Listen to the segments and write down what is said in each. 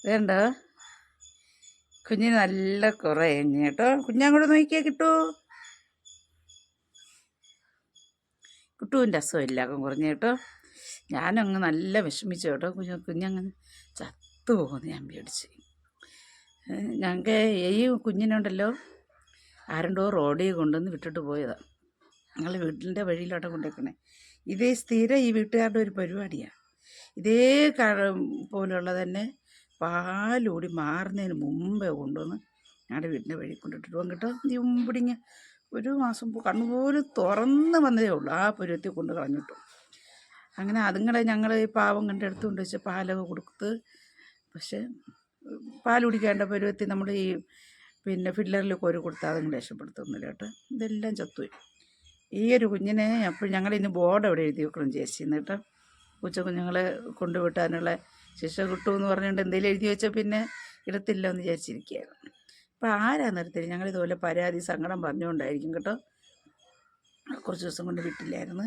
വേണ്ട കുഞ്ഞിന് നല്ല കുറേ എണ്ണ കേട്ടോ. കുഞ്ഞങ്ങോട്ട് നോക്കിയാൽ കിട്ടൂ. കുട്ടുവിന്റെ അസുഖമില്ല അകം കുറഞ്ഞ് കേട്ടോ. ഞാനങ്ങ് നല്ല വിഷമിച്ചു കേട്ടോ. കുഞ്ഞ് കുഞ്ഞങ്ങ് ചത്തു പോകുന്നു ഞാൻ പേടിച്ച്. ഞങ്ങൾക്ക് ഈ കുഞ്ഞിനുണ്ടല്ലോ ആരണ്ടോ റോഡിൽ കൊണ്ടുവന്ന് വിട്ടിട്ട് പോയതാണ് ഞങ്ങൾ വീട്ടിന്റെ വഴിയിലോട്ട് കൊണ്ടുവയ്ക്കണേ ഇതേ സ്ഥിരം ഈ വീട്ടുകാരുടെ ഒരു പരിപാടിയാണ് ഇതേ പോലുള്ള തന്നെ പാലൂടി മാറുന്നതിന് മുമ്പേ കൊണ്ടുവന്ന് ഞങ്ങളുടെ വീടിന്റെ വഴി കൊണ്ടിട്ടിട്ട് കേട്ടോ. ഇമ്പിടിങ്ങ ഒരു മാസം കണ്ണുപോലും തുറന്ന് വന്നതേ ഉള്ളൂ. ആ പരുവത്തിൽ കൊണ്ട് കളഞ്ഞിട്ടു അങ്ങനെ അതുങ്ങളെ ഞങ്ങൾ ഈ പാവം കണ്ട് എടുത്തുകൊണ്ട് വെച്ച് പാലൊക്കെ കൊടുത്ത് പക്ഷേ പാൽ കുടിക്കേണ്ട പരുവത്തിൽ നമ്മൾ ഈ പിന്നെ ഫില്ലറിൽ കോരി കൊടുത്താൽ അതുങ്ങൾ രക്ഷപ്പെടുത്തുന്നില്ല കേട്ടോ. ഇതെല്ലാം ചത്തുപോയി. ഈ ഒരു കുഞ്ഞിനെ അപ്പോൾ ഞങ്ങൾ ഇന്ന് ബോർഡ് അവിടെ എഴുതി വെക്കണം ചേച്ചിന്ന് കേട്ടോ. ഉച്ച കുഞ്ഞുങ്ങളെ കൊണ്ടുവിട്ടാനുള്ള ശിക്ഷ കിട്ടുമെന്ന് പറഞ്ഞുകൊണ്ട് എന്തെങ്കിലും എഴുതി വെച്ചാൽ പിന്നെ ഇടത്തില്ല എന്ന് വിചാരിച്ചിരിക്കുകയാണ്. അപ്പോൾ ആരാ നിർത്തി ഞങ്ങളിതുപോലെ പരാതി സങ്കടം പറഞ്ഞുകൊണ്ടായിരിക്കും കേട്ടോ. കുറച്ച് ദിവസം കൊണ്ട് വിട്ടില്ലായിരുന്നു.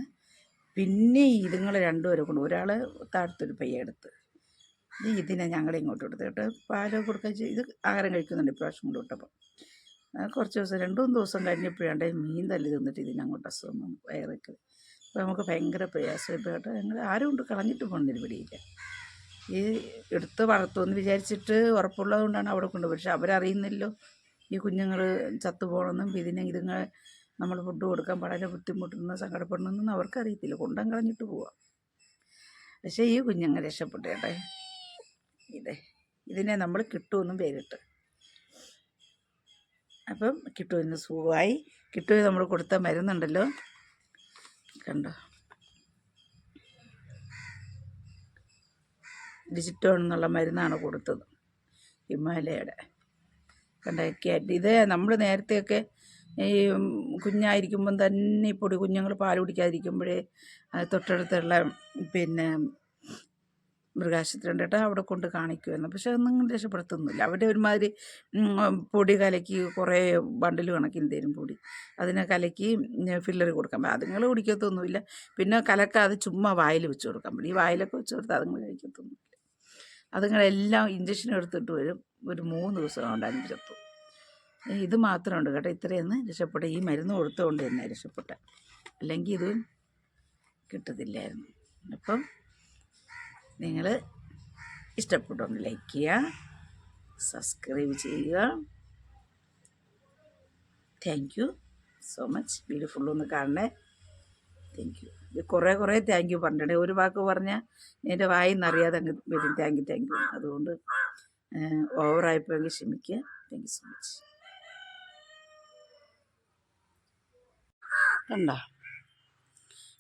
പിന്നെ ഇതുങ്ങൾ രണ്ടുപേരെ കൊണ്ട് ഒരാൾ താഴത്തൊരു പയ്യ എടുത്ത്. ഇതിനെ ഞങ്ങളെ ഇങ്ങോട്ട് എടുത്ത് കേട്ടോ. പാൽ കൊടുക്കാൻ ഇത് ആഹാരം കഴിക്കുന്നുണ്ട് ഇപ്രാവശ്യം കൊണ്ട് വിട്ടപ്പോൾ കുറച്ച് ദിവസം രണ്ടു മൂന്ന് ദിവസം കഴിഞ്ഞപ്പോഴാണ്ട് മീൻ തല്ലി തിന്നിട്ട് ഇതിനങ്ങോട്ട് അസുഖം വയറൊക്കെ അപ്പോൾ നമുക്ക് ഭയങ്കര പ്രയാസമായിട്ട് കേട്ടോ. ഞങ്ങൾ ആരും കൊണ്ട് കളഞ്ഞിട്ട് പോകുന്നതിന് പിടിയില്ല ഈ എടുത്ത് വളർത്തുമെന്ന് വിചാരിച്ചിട്ട് ഉറപ്പുള്ളത് കൊണ്ടാണ് അവിടെ കൊണ്ടുപോയി പക്ഷെ അവരറിയുന്നില്ലല്ലോ ഈ കുഞ്ഞുങ്ങൾ ചത്തുപോകണമെന്നും ഇതിനെ ഇതുങ്ങൾ നമ്മൾ ഫുഡ് കൊടുക്കാൻ വളരെ ബുദ്ധിമുട്ടുന്ന സങ്കടപ്പെടണമെന്നും അവർക്കറിയത്തില്ല. കൊണ്ടം കളഞ്ഞിട്ട് പോവാം. പക്ഷേ ഈ കുഞ്ഞുങ്ങൾ രക്ഷപ്പെട്ടു കേട്ടെ. ഇതേ ഇതിനെ നമ്മൾ കിട്ടുമെന്നും പേരിട്ട്. അപ്പം കിട്ടുവിന് സുഖമായി. കിട്ടുവിന് നമ്മൾ കൊടുത്ത മരുന്നുണ്ടല്ലോ. കണ്ടോ? ഡിജിറ്റോൺ എന്നുള്ള മരുന്നാണ് കൊടുത്തത് ഹിമാലയയുടെ. കണ്ടാക്കിയായിട്ട് ഇത് നമ്മൾ നേരത്തെയൊക്കെ ഈ കുഞ്ഞായിരിക്കുമ്പം തന്നെ ഈ പൊടി കുഞ്ഞുങ്ങൾ പാൽ കുടിക്കാതിരിക്കുമ്പോഴേ തൊട്ടടുത്തുള്ള പിന്നെ മൃഗാശുപത്രി ഉണ്ട് കേട്ടോ അവിടെ കൊണ്ട് കാണിക്കുമായിരുന്നു പക്ഷെ അതൊന്നും രക്ഷപ്പെടുത്തുന്നില്ല. അവിടെ ഒരുമാതിരി പൊടി കലക്കി കുറേ ബണ്ടിൽ കണക്കിന് തരും പൊടി. അതിനെ കലക്കി ഫില്ലർ കൊടുക്കാൻ പറ്റും അതുങ്ങൾ കുടിക്കത്തൊന്നുമില്ല. പിന്നെ കലക്കാതെ ചുമ്മാ വായിൽ വെച്ച് കൊടുക്കാൻ പറ്റും ഈ വായിലൊക്കെ വെച്ച് കൊടുത്താൽ അതുങ്ങൾ കഴിക്കത്തൊന്നുമില്ല അതുങ്ങളെല്ലാം ഇഞ്ചക്ഷൻ എടുത്തിട്ട് വരും. ഒരു മൂന്ന് ദിവസം കൊണ്ട് അതിന് ഇത് മാത്രമേ മാത്രമുണ്ട് കേട്ടോ. ഇത്രയൊന്ന് രക്ഷപ്പെട്ട. ഈ മരുന്ന് കൊടുത്തുകൊണ്ട് തന്നെ രക്ഷപ്പെട്ട. അല്ലെങ്കിൽ ഇത് കിട്ടത്തില്ലായിരുന്നു. അപ്പം നിങ്ങൾ ഇഷ്ടപ്പെട്ടൊന്ന് ലൈക്ക് ചെയ്യുക സബ്സ്ക്രൈബ് ചെയ്യുക. താങ്ക് യു സോ മച്ച് ബ്യൂട്ടിഫുള്ളൊന്ന് ഫുള്ളൊന്ന് കാണണേ. താങ്ക് യു കുറേ കുറേ താങ്ക് യു പറഞ്ഞിട്ടുണ്ട്. ഒരു വാക്ക് പറഞ്ഞാൽ എന്റെ വായിൽ നിന്നറിയാതെ അങ്ങ് വരും. താങ്ക് യു താങ്ക് യു അതുകൊണ്ട് ഓവറായപ്പോഴെങ്കിൽ ക്ഷമിക്കുക. താങ്ക് യു സോ മച്ച് കണ്ടോ?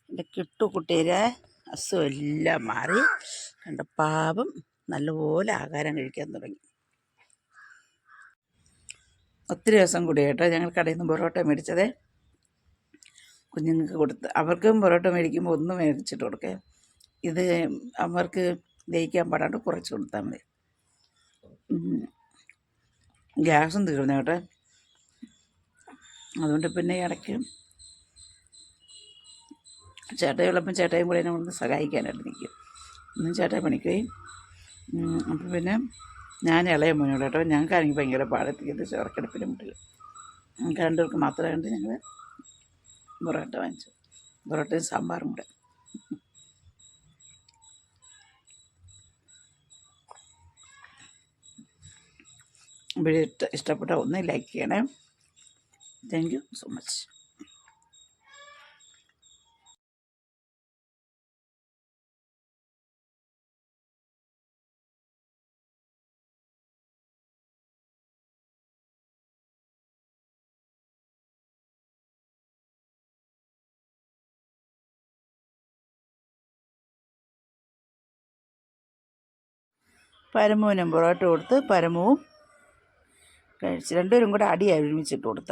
എന്റെ കിട്ടുകുട്ടിയുടെ അസുഖം എല്ലാം മാറി. കണ്ട? പാപം നല്ലപോലെ ആഹാരം കഴിക്കാൻ തുടങ്ങി. ഒത്തിരി ദിവസം കൂടി കേട്ടോ ഞങ്ങൾ കടയിൽ നിന്ന് പൊറോട്ട മേടിച്ചതേ. കുഞ്ഞുങ്ങൾക്ക് കൊടുത്ത് അവർക്കും പൊറോട്ട മേടിക്കുമ്പോൾ ഒന്ന് മേടിച്ചിട്ട് കൊടുക്കുക ഇത് അവർക്ക് ദഹിക്കാൻ പാടാണ്ട് കുറച്ച് കൊടുത്താൽ മതി. ഗ്യാസും തീർന്നു കേട്ടോ. അതുകൊണ്ട് പിന്നെ ഇടയ്ക്ക് ചേട്ടയുള്ളപ്പം ചേട്ടയും കൂടെ ഒന്ന് സഹായിക്കാനായിട്ട് നിൽക്കും. ഇന്നും ചേട്ടൻ പണിക്കുകയും അപ്പം പിന്നെ ഞാൻ ഇളയ മോനോട് കേട്ടോ. ഞങ്ങൾക്കാണെങ്കിൽ ഭയങ്കര പാടെത്തിയത് ചോറക്കെടുപ്പിന് മുട്ടില്ല രണ്ടുപേർക്ക് മാത്രമേ കണ്ട് ഞങ്ങൾ പൊറോട്ട വാങ്ങിച്ചു. പൊറോട്ടയും സാമ്പാറും കൂടെ. വീഡിയോ ഇഷ്ടപ്പെട്ട ഒന്ന് ലൈക്ക് ചെയ്യണേ. താങ്ക് യു സോ മച്ച് പരമുവിനും പൊറോട്ട കൊടുത്ത് പരമവും കഴിച്ച് രണ്ടുപേരും കൂടെ അടിയായി ഒരുമിച്ചിട്ട് കൊടുത്ത.